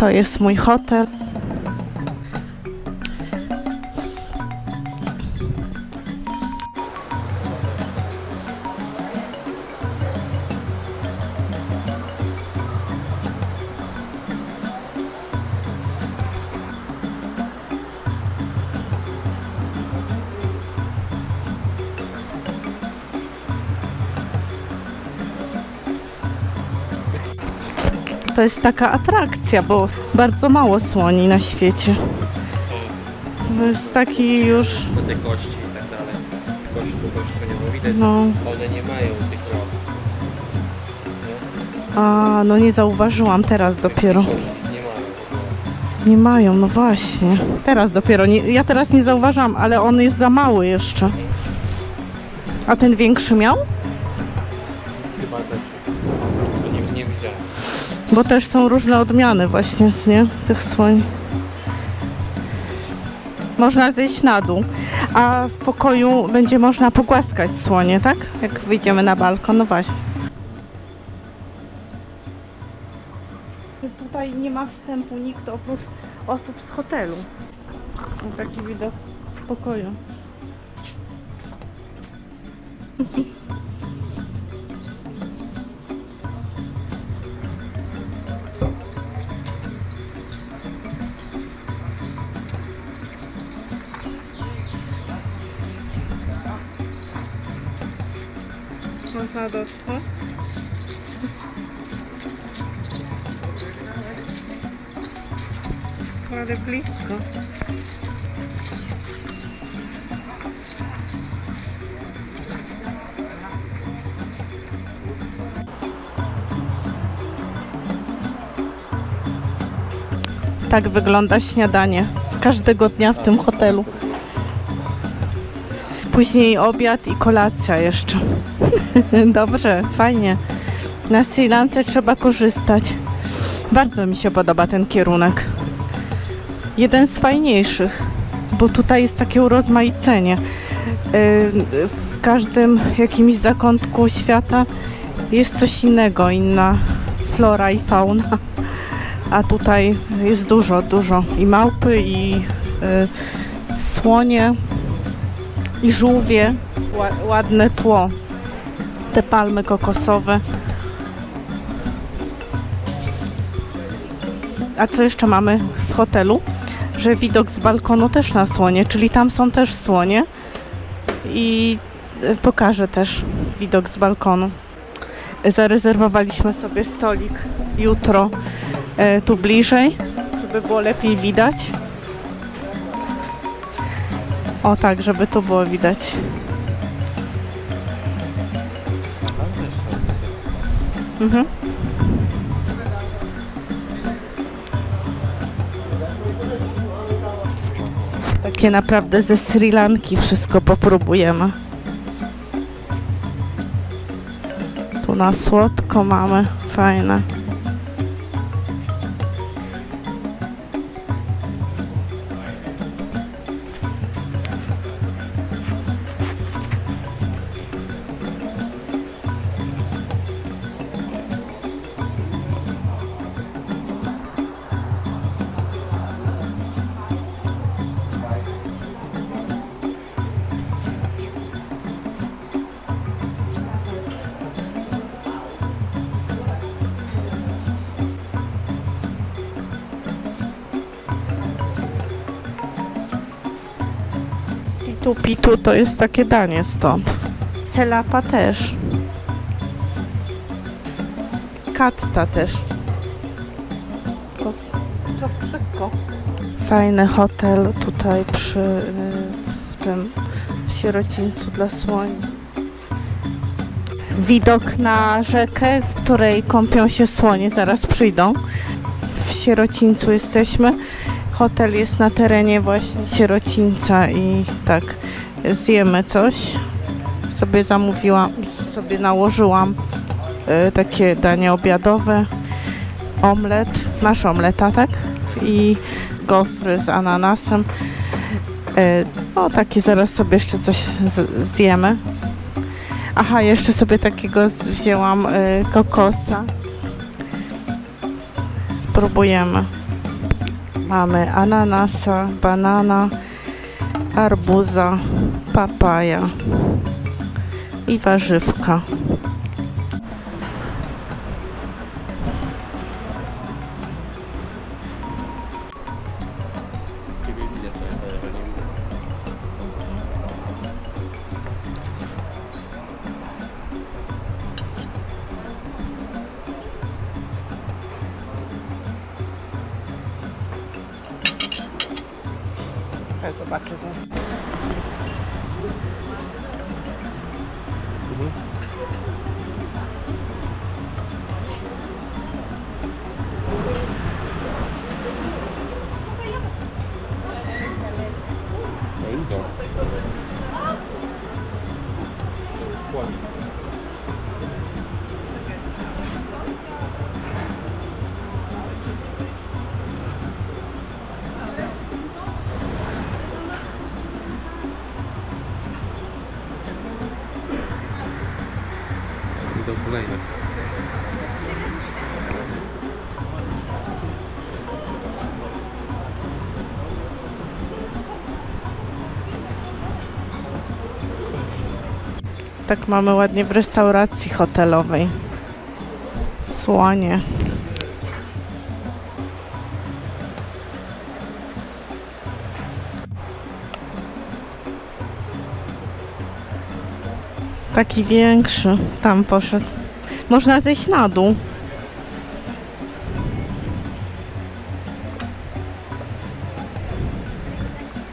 To jest mój hotel. To jest taka atrakcja, bo bardzo mało słoni na świecie. To jest taki już, te kości i tak dalej. Kości, kości nie było widać. no, One nie mają tych rąk. a no nie zauważyłam teraz dopiero. Nie mają. Nie mają, no właśnie. Teraz dopiero, nie, ja teraz nie zauważam, ale on jest za mały jeszcze. A ten większy miał? Bo też są różne odmiany właśnie, nie? Tych słoń. Można zejść na dół, a w pokoju będzie można pogłaskać słonie, tak? Jak wyjdziemy na balkon, no właśnie. Tutaj nie ma wstępu nikt oprócz osób z hotelu. Taki widok z pokoju. Dotknąć. Ale blisko. Tak wygląda śniadanie każdego dnia w tym hotelu. Później obiad i kolacja jeszcze. Dobrze, fajnie. Na Sri Lance trzeba korzystać. Bardzo mi się podoba ten kierunek. Jeden z fajniejszych, bo tutaj jest takie urozmaicenie. Yy, W każdym jakimś zakątku świata jest coś innego, inna flora i fauna. A tutaj jest dużo, dużo. I małpy, i yy, słonie, i żółwie. Ła- Ładne tło. Te palmy kokosowe. A co jeszcze mamy w hotelu? Że widok z balkonu też na słonie, czyli tam są też słonie. I e, pokażę też widok z balkonu. Zarezerwowaliśmy sobie stolik jutro e, tu bliżej, żeby było lepiej widać. O tak, żeby tu było widać. Mhm. Takie naprawdę ze Sri Lanki wszystko popróbujemy. Tu na słodko mamy, fajne. Pitu pitu to jest takie danie stąd. Helapa też. Katta też. To, to wszystko. Fajny hotel tutaj przy w tym w sierocińcu dla słoni. Widok na rzekę, w której kąpią się słonie, zaraz przyjdą. W sierocińcu jesteśmy. Hotel jest na terenie właśnie sierocińca i tak zjemy coś. Sobie zamówiłam, sobie nałożyłam y, takie danie obiadowe. Omlet, masz omleta, tak? I gofry z ananasem. Y, no takie zaraz sobie jeszcze coś zjemy. Aha, jeszcze sobie takiego wzięłam y, kokosa. Spróbujemy. Mamy ananasa, banana, arbuza, papaja i warzywka. Ja zobaczę to. No idą. Ładnie. Idą Tak mamy ładnie w restauracji hotelowej. Słonie. Taki większy. Tam poszedł. Można zejść na dół.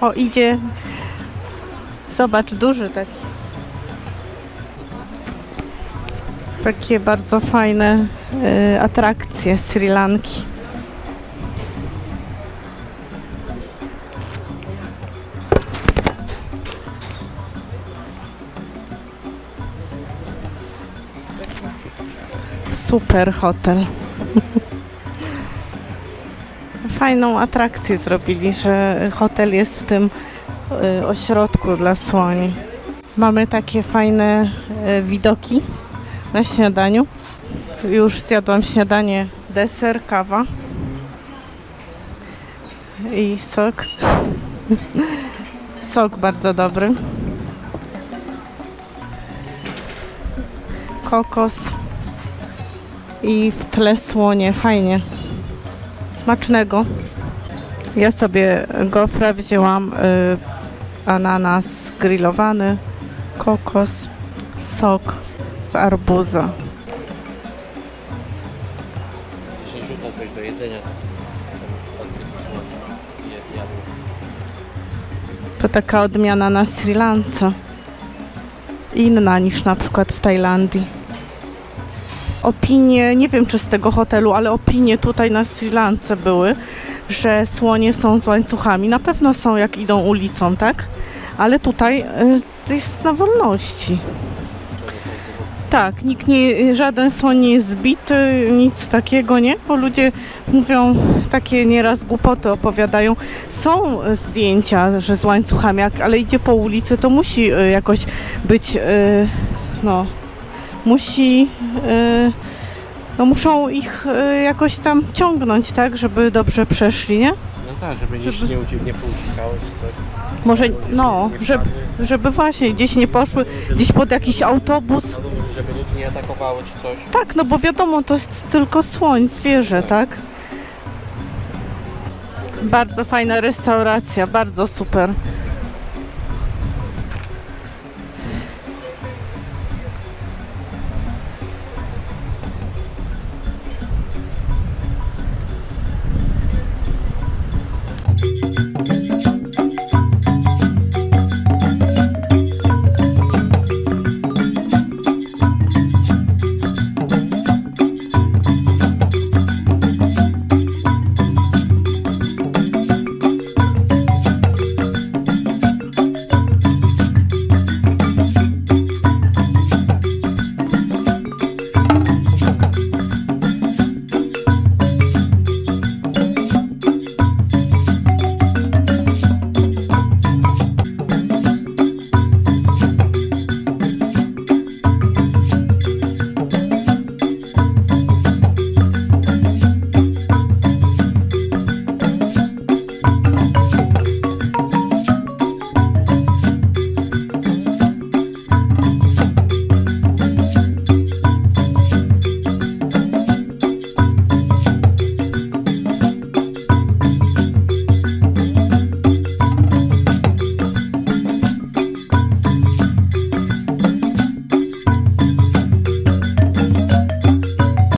O, idzie. Zobacz, duży taki. Takie bardzo fajne y, atrakcje Sri Lanki. Super hotel. Fajną atrakcję zrobili, że hotel jest w tym y, ośrodku dla słoni. Mamy takie fajne y, widoki na śniadaniu. Już zjadłam śniadanie, deser, kawa i sok. Sok bardzo dobry. Kokos i w tle słonie, fajnie. Smacznego. Ja sobie gofra wzięłam, y, ananas grillowany, kokos, sok z arbuza. Że rzuca coś do jedzenia. To taka odmiana na Sri Lance. Inna niż na przykład w Tajlandii. Opinie, nie wiem czy z tego hotelu, ale opinie tutaj na Sri Lance były, że słonie są z łańcuchami. Na pewno są jak idą ulicą, tak? Ale tutaj y, jest na wolności. Tak, nikt nie, żaden słoń nie jest zbity, nic takiego, nie? Bo ludzie mówią takie nieraz głupoty opowiadają. Są e, zdjęcia, że z łańcuchami, jak, ale idzie po ulicy, to musi e, jakoś być, e, no, musi, no muszą ich jakoś tam ciągnąć, tak, żeby dobrze przeszli, nie? No tak, żeby, Żeby- żeby... nie, ucie- nie pouciekało czy coś. Może, no, żeby, żeby właśnie gdzieś nie poszły, gdzieś pod jakiś autobus. No, żeby nic nie atakowało czy coś. Tak, no bo wiadomo, to jest tylko słoń, zwierzę, tak? Bardzo fajna restauracja, bardzo super.